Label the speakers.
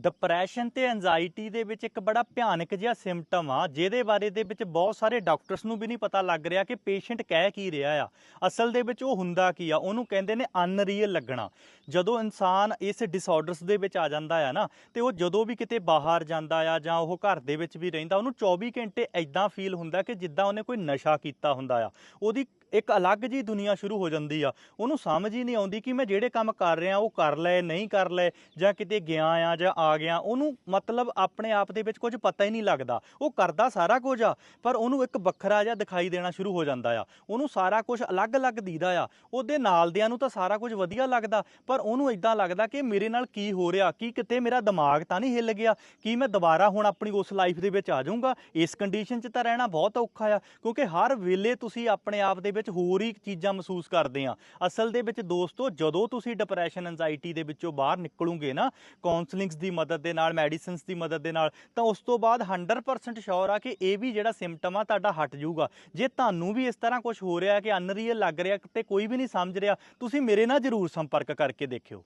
Speaker 1: Depression ਤੇ anxiety ਦੇ ਵਿੱਚ ਇੱਕ ਬੜਾ ਭਿਆਨਕ ਜਿਹਾ ਸਿੰਪਟਮ ਆ, ਜਿਹਦੇ ਬਾਰੇ ਦੇ ਵਿੱਚ ਬਹੁਤ ਸਾਰੇ ਡਾਕਟਰਸ ਨੂੰ ਵੀ ਨਹੀਂ ਪਤਾ ਲੱਗ ਰਿਹਾ ਕਿ ਪੇਸ਼ੈਂਟ ਕਹਿ ਕੀ ਰਿਹਾ ਆ। ਅਸਲ ਦੇ ਵਿੱਚ ਉਹ ਹੁੰਦਾ ਕੀ ਆ? ਉਹਨੂੰ ਕਹਿੰਦੇ ਨੇ ਅਨਰੀਅਲ ਲੱਗਣਾ। ਜਦੋਂ ਇਨਸਾਨ ਇਸ ਡਿਸਆਰਡਰਸ ਦੇ ਵਿੱਚ ਆ ਜਾਂਦਾ ਆ ਨਾ, ਤੇ ਉਹ ਜਦੋਂ ਵੀ ਕਿਤੇ ਬਾਹਰ ਜਾਂਦਾ ਆ ਜਾਂ ਉਹ ਘਰ ਦੇ ਵਿੱਚ ਵੀ ਰਹਿੰਦਾ, ਉਹਨੂੰ 24 ਘੰਟੇ ਐਦਾਂ ਫੀਲ ਹੁੰਦਾ ਕਿ ਜਿੱਦਾਂ ਉਹਨੇ ਕੋਈ ਨਸ਼ਾ ਕੀਤਾ ਹੁੰਦਾ ਆ। ਉਹਦੀ ਇੱਕ ਅਲੱਗ ਜੀ ਦੁਨੀਆ ਸ਼ੁਰੂ ਹੋ ਜਾਂਦੀ ਆ। ਉਹਨੂੰ ਸਮਝ ਹੀ ਨਹੀਂ ਆਉਂਦੀ ਕਿ ਮੈਂ ਜਿਹੜੇ ਕੰਮ ਕਰ ਰਿਹਾ, ਉਹ ਕਰ ਲਏ ਨਹੀਂ ਕਰ ਲਏ ਜਾਂ ਕਿਤੇ ਗਿਆ ਆ ਜਾਂ ਆ ਗਿਆ। ਉਹਨੂੰ ਮਤਲਬ ਆਪਣੇ ਆਪ ਦੇ ਵਿੱਚ ਕੁਝ ਪਤਾ ਹੀ ਨਹੀਂ ਲੱਗਦਾ। ਉਹ ਕਰਦਾ ਸਾਰਾ ਕੁਝ ਆ, ਪਰ ਉਹਨੂੰ ਇੱਕ ਵੱਖਰਾ ਜਿਹਾ ਦਿਖਾਈ ਦੇਣਾ ਸ਼ੁਰੂ ਹੋ ਜਾਂਦਾ ਆ। ਉਹਨੂੰ ਸਾਰਾ ਕੁਝ ਅਲੱਗ-ਅਲੱਗ ਦੀਦਾ ਆ। ਉਹਦੇ ਨਾਲਦਿਆਂ ਨੂੰ ਤਾਂ ਸਾਰਾ ਕੁਝ ਵਧੀਆ ਲੱਗਦਾ, ਪਰ ਉਹਨੂੰ ਇਦਾਂ ਲੱਗਦਾ ਕਿ ਮੇਰੇ ਨਾਲ ਕੀ ਹੋ ਰਿਹਾ, ਕੀ ਕਿਤੇ ਮੇਰਾ ਦਿਮਾਗ ਤਾਂ ਨਹੀਂ ਹਿੱਲ ਗਿਆ, ਕੀ ਮੈਂ ਦੁਬਾਰਾ ਹੁਣ ਆਪਣੀ ਉਸ ਲਾਈਫ ਦੇ ਵਿੱਚ ਆ ਜਾਊਂਗਾ। ਇਸ ਕੰਡੀਸ਼ਨ 'ਚ ਤਾਂ ਰਹਿਣਾ ਬਹੁਤ ਔਖਾ ਆ, ਕਿਉਂਕਿ ਹਰ ਵੇਲੇ ਤੁਸੀਂ ਆਪਣੇ ਆਪ ਦੇ ਵਿੱਚ ਹੋਰ ਹੀ ਚੀਜ਼ਾਂ ਮਹਿਸੂਸ ਕਰਦੇ ਆ। ਅਸਲ ਦੇ ਵਿੱਚ ਦੋਸਤੋ, ਜਦੋਂ ਤੁਸੀਂ ਡਿਪਰੈਸ਼ਨ ਐਂਜ਼ਾਈਟੀ ਦੇ ਵਿੱਚੋਂ ਬਾਹਰ ਨਿਕਲੋਗੇ ਨਾ ਕਾਉਂਸਲਿੰਗਸ ਦੀ ਮਦਦ ਦੇ ਨਾਲ ਮੈਡੀਸਿਨਸ ਦੀ ਮਦਦ ਦੇ ਨਾਲ, ਤਾਂ ਉਸ ਤੋਂ ਬਾਅਦ 100% ਸ਼ੋਰ ਆ ਕਿ ਇਹ ਵੀ ਜਿਹੜਾ ਸਿੰਪਟਮ ਆ ਤੁਹਾਡਾ ਹਟ ਜਾਊਗਾ। ਜੇ ਤੁਹਾਨੂੰ ਵੀ ਇਸ ਤਰ੍ਹਾਂ ਕੁਝ ਹੋ ਰਿਹਾ ਕਿ ਅਨਰੀਅਲ ਲੱਗ ਰਿਹਾ ਤੇ ਕੋਈ ਵੀ ਨਹੀਂ ਸਮਝ ਰਿਹਾ, ਤੁਸੀਂ ਮੇਰੇ ਨਾਲ ਜ਼ਰੂਰ ਸੰਪਰਕ ਕਰਕੇ ਦੇਖਿਓ।